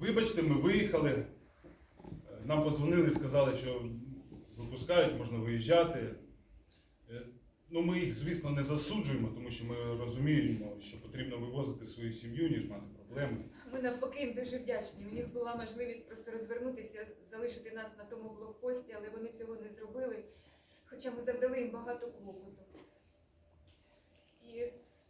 Вибачте, ми виїхали. Е, Нам подзвонили, сказали, що випускають, можна виїжджати. Е, Ну, ми їх, звісно, не засуджуємо, тому що ми розуміємо, що потрібно вивозити свою сім'ю, ніж мати проблеми. Ми навпаки їм дуже вдячні. У них була можливість просто розвернутися, залишити нас на тому блокпості, але вони цього не зробили, хоча ми завдали їм багато клопоту. І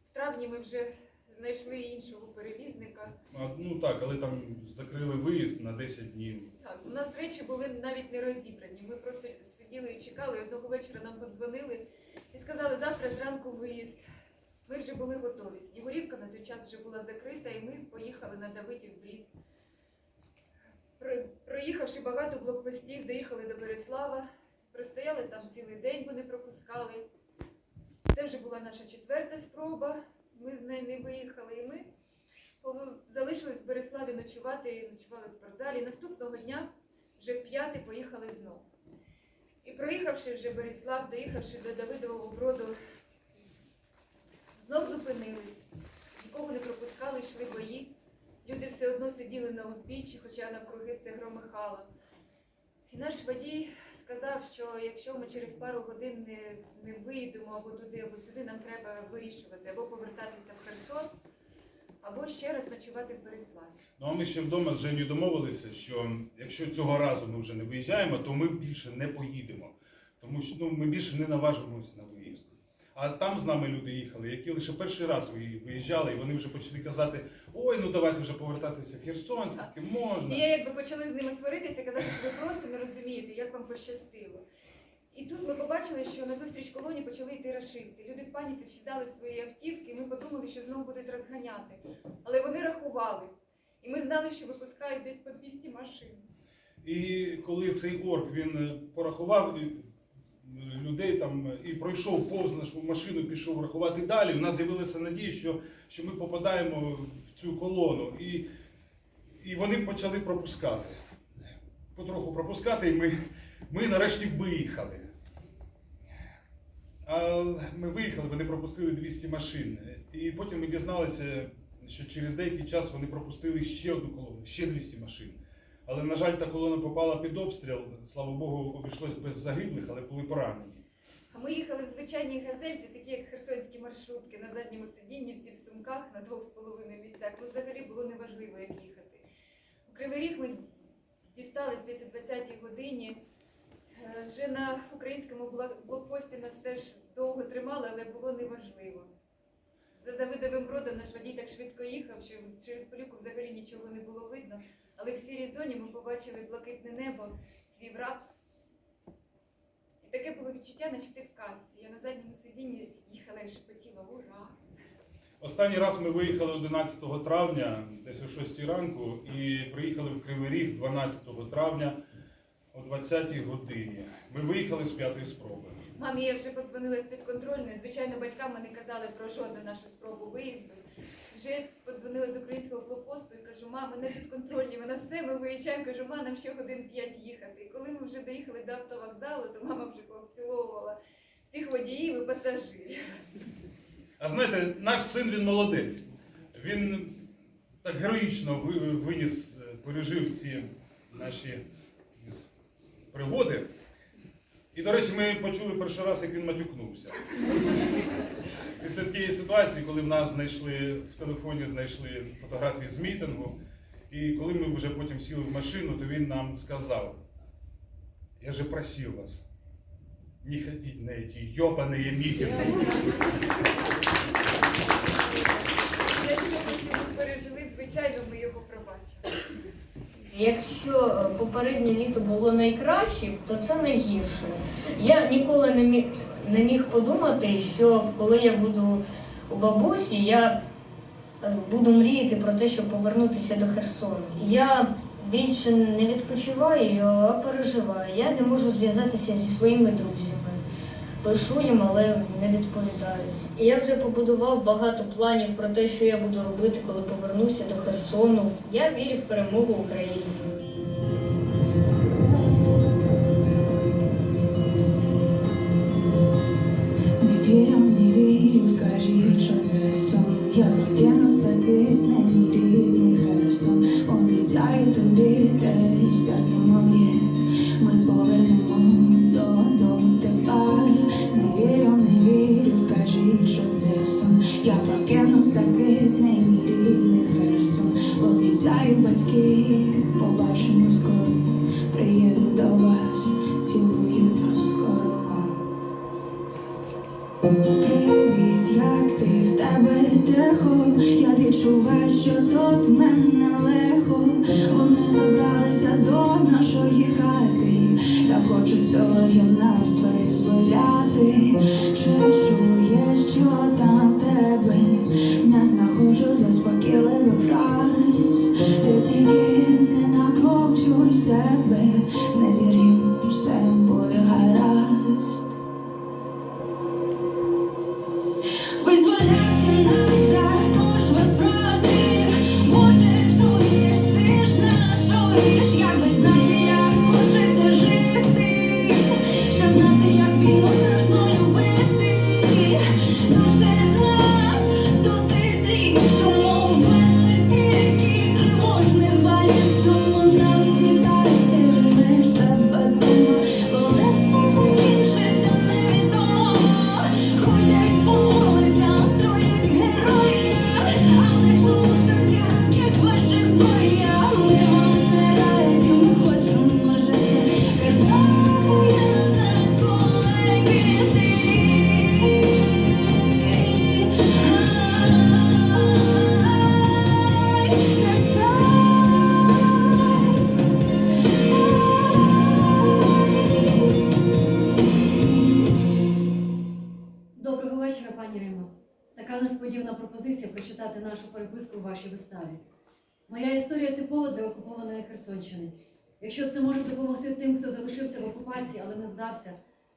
в травні ми вже знайшли іншого перевізника. А, Ну так, але там закрили виїзд на 10 днів. Так, у нас речі були навіть не розібрані. Ми просто сиділи і чекали. Одного вечора нам подзвонили і сказали, завтра зранку виїзд. Ми вже були готові. Снігурівка на той час вже була закрита, і ми поїхали на Давидів Брід. Про- Проїхавши багато блокпостів, доїхали до Береслава, простояли там цілий день, бо не пропускали. Це вже була наша четверта спроба. Ми з неї не виїхали, і ми залишились в Береславі ночувати, і ночували в спортзалі. Наступного дня вже в п'яте поїхали знову. І проїхавши вже Береслав, доїхавши до Давидового броду, знов зупинились. Нікого не пропускали, йшли бої. Люди все одно сиділи на узбіччі, хоча навкруги все громихало. І наш водій сказав, що якщо ми через пару годин не, не виїдемо або туди, або сюди, нам треба вирішувати або повертатися в Херсон, або ще раз ночувати в Береславі. Ну а ми ще вдома з Женю домовилися, що якщо цього разу ми вже не виїжджаємо, то ми більше не поїдемо. Тому що ну, ми більше не наважимося на виїзд. А там з нами люди їхали, які лише перший раз виїжджали, і вони вже почали казати: ой, ну давайте вже повертатися в Херсон, скільки І я якби почали з ними сваритися, казати, що ви просто не розумієте, як вам пощастило. І тут ми побачили, що назустріч колоні почали йти рашисти. Люди в паніці сідали в свої автівки, і ми подумали, що знову будуть розганяти. Але вони рахували. І ми знали, що випускають десь по 200 машин. І коли цей орк він е, порахував людей там е, і пройшов повз нашу машину, пішов рахувати далі. У нас з'явилася надія, що, що ми попадаємо в цю колону. І, і вони почали пропускати. Потроху пропускати, і ми, ми нарешті виїхали. А ми виїхали, вони пропустили 200 машин. І потім ми дізналися, що через деякий час вони пропустили ще одну колону, ще 200 машин. Але, на жаль, та колона попала під обстріл. Слава Богу, обійшлось без загиблих, але були поранені. А ми їхали в звичайній газельці, такі як херсонські маршрутки, на задньому сидінні, всі в сумках, на двох з половиною місцях. Ну, взагалі було неважливо, як їхати. У Кривий Ріг ми дістались десь о 20-й годині. Е, Вже на українському блокпості нас теж довго тримали, але було неважливо. За Давидовим бродом наш водій так швидко їхав, що через полюку взагалі нічого не було видно. Але в сірій зоні ми побачили блакитне небо, цвів рапс. І таке було відчуття, наче ти в казці. Я на задньому сидінні їхала і шепотіла ура! Останній раз ми виїхали 11 травня, десь о 6 ранку, і приїхали в Кривий Ріг 12 травня о 20-й годині. Ми виїхали з п'ятої спроби. Мамі я вже подзвонила з підконтрольної. Звичайно, батькам ми не казали про жодну нашу спробу виїзду. Вже подзвонила з українського блокпосту мама, не підконтрольні, вона все, ми виїжджаємо. Кажу, ма, нам ще годин п'ять їхати. І коли ми вже доїхали до автовокзалу, то мама вже пообціловувала всіх водіїв і пасажирів. А знаєте, наш син він молодець. Він так героїчно виніс, е, пережив ці наші пригоди. І, до речі, ми почули перший раз, як він матюкнувся. Після тієї ситуації, коли в нас знайшли в телефоні знайшли фотографії з мітингу, і коли ми вже потім сіли в машину, то він нам сказав: Я же просив вас, не ходіть на ці йобані мітинги. Пережили, звичайно, ми його пробачили. Якщо е, попереднє літо було найкращим, то це найгірше. Я ніколи не міг, не міг подумати, що коли я буду у бабусі, я е, буду мріяти про те, щоб повернутися до Херсону. Я більше не відпочиваю, а переживаю. Я не можу зв'язатися зі своїми друзями. Пишу їм, але не відповідають. І я вже побудував багато планів про те, що я буду робити, коли повернуся до Херсону. Я вірю в перемогу України. Не вірю, не вірю, скажіть, що це сон. Я прокинусь такий на мій рідний Херсон. Обіцяю тобі те серце моє, не мій рідний Херсон. Обіцяю батьки, побачимо скоро. Приїду до вас, цілую до скорого. Привіт, як ти в тебе тихо? Я відчуваю, що тут мене легко. Вони забралися до нашої хати, та хочуть своїм нас визволяти. Чи чуєш, що там? Не знаходжу заспокійливий фраз. Ти тільки не накручуй себе, не вір Доброго вечора, пані Рима. Така несподівана пропозиція прочитати нашу переписку у вашій виставі. Моя історія типова для окупованої Херсонщини. Якщо це може допомогти тим, хто залишився в окупації, але не здався,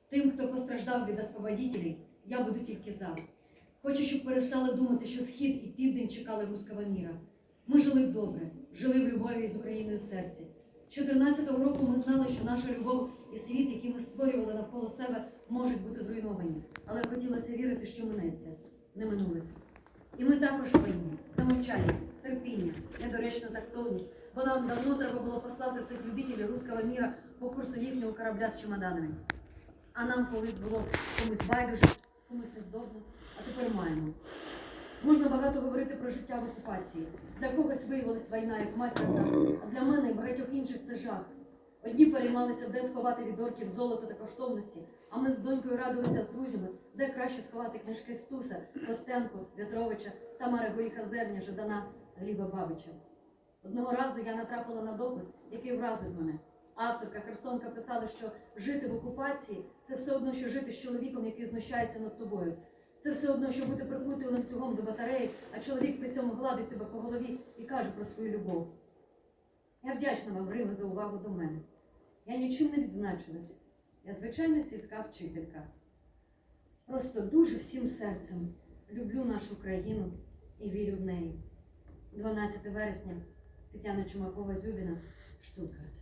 тим, хто постраждав від освободітелів, я буду тільки за. Хочу, щоб перестали думати, що схід і південь чекали руського міра. Ми жили добре, жили в любові з Україною в серці. З 14-го року ми знали, що наша любов і світ, який ми створювали навколо себе, можуть бути зруйновані. Але хотілося вірити, що минеться, не минулося. І ми також винні за мовчання, терпіння, недоречну тактовність, бо нам давно треба було послати цих любителів руського міра по курсу їхнього корабля з чемоданами. А нам колись було комусь байдуже, комусь невдобно, а тепер маємо. Можна багато говорити про життя в окупації. Для когось виявилась війна як матір, а для мене і багатьох інших це жах. Одні переймалися, де сховати від орків золото та коштовності, а ми з донькою радилися з друзями, де краще сховати книжки Стуса, Костенко, В'ятровича, Тамари Горіха Зерня, Жадана, Гліба Бабича. Одного разу я натрапила на допис, який вразив мене. Авторка Херсонка писала, що жити в окупації це все одно, що жити з чоловіком, який знущається над тобою. Це все одно, що бути прикутою ланцюгом до батареї, а чоловік при цьому гладить тебе по голові і каже про свою любов. Я вдячна вам, Риме, за увагу до мене. Я нічим не відзначилась. Я звичайна сільська вчителька. Просто дуже всім серцем люблю нашу країну і вірю в неї. 12 вересня Тетяна Чумакова Зюбіна, Штутгарт.